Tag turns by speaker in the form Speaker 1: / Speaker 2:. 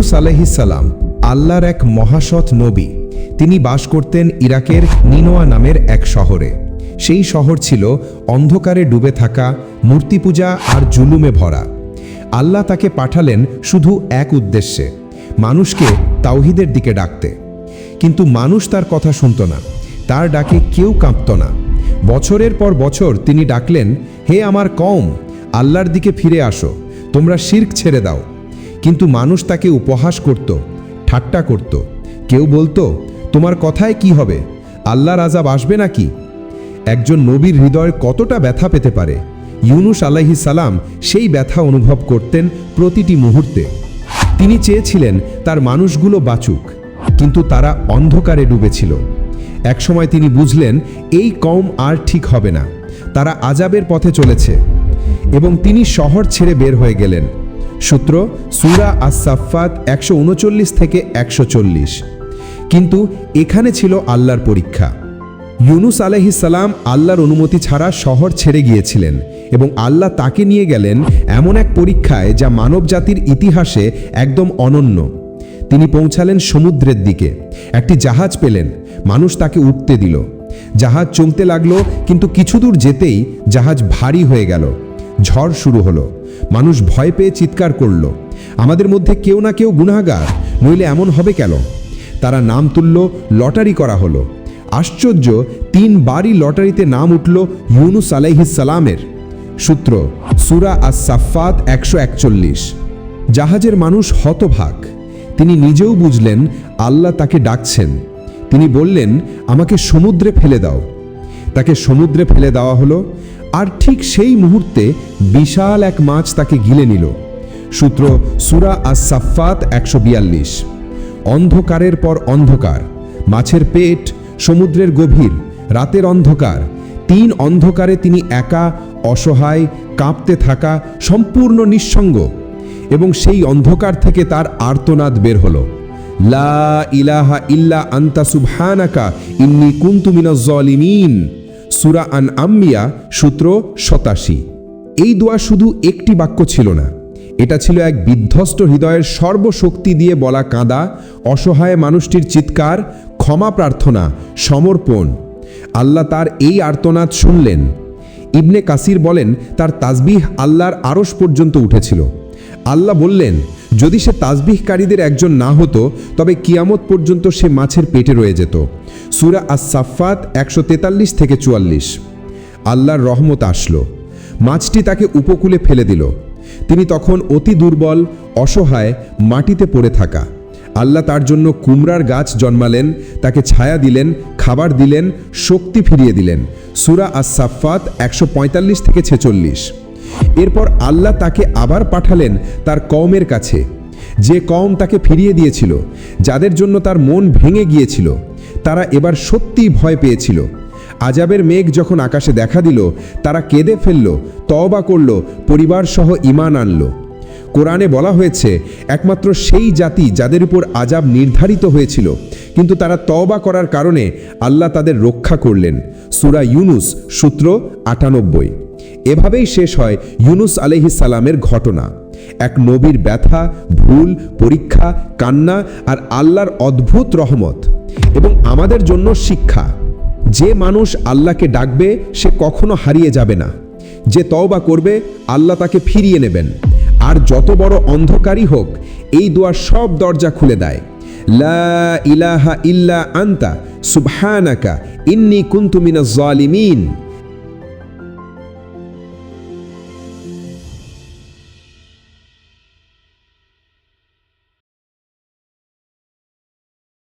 Speaker 1: ইউনুস আলহিসাল্লাম আল্লাহর এক মহাসৎ নবী। তিনি বাস করতেন ইরাকের নিনোয়া নামের এক শহরে। সেই শহর ছিল অন্ধকারে ডুবে থাকা মূর্তি পূজা আর জুলুমে ভরা। আল্লাহ তাকে পাঠালেন শুধু এক উদ্দেশ্যে, মানুষকে তাওহিদের দিকে ডাকতে। কিন্তু মানুষ তার কথা শুনত না, তার ডাকে কেউ কাঁপত না। বছরের পর বছর তিনি ডাকলেন, হে আমার কম আল্লাহর দিকে ফিরে আসো, তোমরা শির্ক ছেড়ে দাও। কিন্তু মানুষ তাকে উপহাস করত, ঠাট্টা করত। কেউ বলতো, তোমার কথায় কি হবে? আল্লাহর আজাব আসবে নাকি? একজন নবীর হৃদয় কতটা ব্যথা পেতে পারে? ইউনুস আলাহি সালাম সেই ব্যথা অনুভব করতেন প্রতিটি মুহূর্তে। তিনি চেয়েছিলেন তার মানুষগুলো বাঁচুক, কিন্তু তারা অন্ধকারে ডুবেছিল। একসময় তিনি বুঝলেন, এই কম আর ঠিক হবে না। তারা আজাবের পথে চলেছে। এবং তিনি শহর ছেড়ে বের হয়ে গেলেন। সূত্র সুরা আসাফাত একশো উনচল্লিশ থেকে একশো চল্লিশ। কিন্তু এখানে ছিল আল্লাহর পরীক্ষা। ইউনুস আলহিসাল্লাম আল্লাহর অনুমতি ছাড়া শহর ছেড়ে গিয়েছিলেন এবং আল্লাহ তাকে নিয়ে গেলেন এমন এক পরীক্ষায় যা মানবজাতির ইতিহাসে একদম অনন্য। তিনি পৌঁছালেন সমুদ্রের দিকে। একটি জাহাজ পেলেন। মানুষ তাকে উঠতে দিল। জাহাজ চমতে লাগল, কিন্তু কিছু দূর যেতেই জাহাজ ভারী হয়ে গেল। ঝড় শুরু হলো। মানুষ ভয় পেয়ে চিৎকার করল। আমাদের মধ্যে কেউ না কেউ গুনাহগার, নইলে এমন হবে কেন? তারা নাম তুলল, লটারি করা হলো। আশ্চর্য, তিনবারই লটারিতে নাম উঠল ইউনুস আলাইহিসালামের সূত্র, সুরা আস সাফাত একশো একচল্লিশ। জাহাজের মানুষ হতভাগ। তিনি নিজেও বুঝলেন, আল্লাহ তাকে ডাকছেন। তিনি বললেন, আমাকে সমুদ্রে ফেলে দাও। তাকে সমুদ্রে ফেলে দেওয়া হলো। আর ঠিক সেই মুহূর্তে বিশাল এক মাছ তাকে গিলে নিল। সূত্র সুরা আস সাফাত একশো বিয়াল্লিশ। অন্ধকারের পর অন্ধকার। মাছের পেট সমুদ্রের গভীর, রাতের অন্ধকার। তিন অন্ধকারে তিনি একা, অসহায়, কাঁপতে থাকা, সম্পূর্ণ নিঃসঙ্গ। এবং সেই অন্ধকার থেকে তার আর্তনাদ বের হলো। লা ইলাহা ইল্লা আন্তা সুবহানাকা, ইন্নি কুনতু মিনাজ জলিমিন সুরা আন আম্বিয়া সূত্র সতাশি। এই দোয়া শুধু একটি বাক্য ছিল না, এটা ছিল এক বিধ্বস্ত হৃদয়ের সর্বশক্তি দিয়ে বলা কাঁদা, অসহায় মানুষটির চিৎকার, ক্ষমা প্রার্থনা, সমর্পণ। আল্লাহ তার এই আর্তনাদ শুনলেন। ইবনে কাসির বলেন, তার তাজবিহ আল্লাহর আরশ পর্যন্ত উঠেছিল। আল্লাহ বললেন যদি সে তাজবিহকারীদের একজন না হতো, তবে কিয়ামত পর্যন্ত সে মাছের পেটে রয়ে যেত। সুরা আস সাফাত একশো তেতাল্লিশ থেকে চুয়াল্লিশ। আল্লাহর রহমত আসলো। মাছটি তাকে উপকূলে ফেলে দিল। তিনি তখন অতি দুর্বল, অসহায়, মাটিতে পড়ে থাকা। আল্লাহ তার জন্য কুমড়ার গাছ জন্মালেন, তাকে ছায়া দিলেন, খাবার দিলেন, শক্তি ফিরিয়ে দিলেন। সুরা আস সাফাত একশো পঁয়তাল্লিশ থেকে ছেচল্লিশ। এরপর আল্লাহ তাকে আবার পাঠালেন তার কওমের কাছে। যে কওম তাকে ফিরিয়ে দিয়েছিল, যাদের জন্য তার মন ভেঙে গিয়েছিল, তারা এবার সত্যিই ভয় পেয়েছিল। আজাবের মেঘ যখন আকাশে দেখা দিল, তারা কেঁদে ফেলল, তওবা করল পরিবার সহ ইমান আনল। কোরআনে বলা হয়েছে, একমাত্র সেই জাতি যাদের উপর আজাব নির্ধারিত হয়েছিল, কিন্তু তারা তওবা করার কারণে আল্লাহ তাদের রক্ষা করলেন। সুরা ইউনুস, সূত্র আটানব্বই। এভাবেই শেষ হয় ইউনুস সালামের ঘটনা। এক নবীর ব্যথা, ভুল, পরীক্ষা, কান্না আর আল্লাহর অদ্ভুত রহমত এবং আমাদের জন্য শিক্ষা। যে মানুষ আল্লাহকে ডাকবে, সে কখনো হারিয়ে যাবে না। যে তওবা করবে, আল্লাহ তাকে ফিরিয়ে নেবেন। আর যত বড় অন্ধকারই হোক, এই দোয়ার সব দরজা খুলে দেয়। লা ইলাহা ইল্লা আন্তা, সুবহানাকা, ইন্নি কুনতু মিনাজ জালিমিন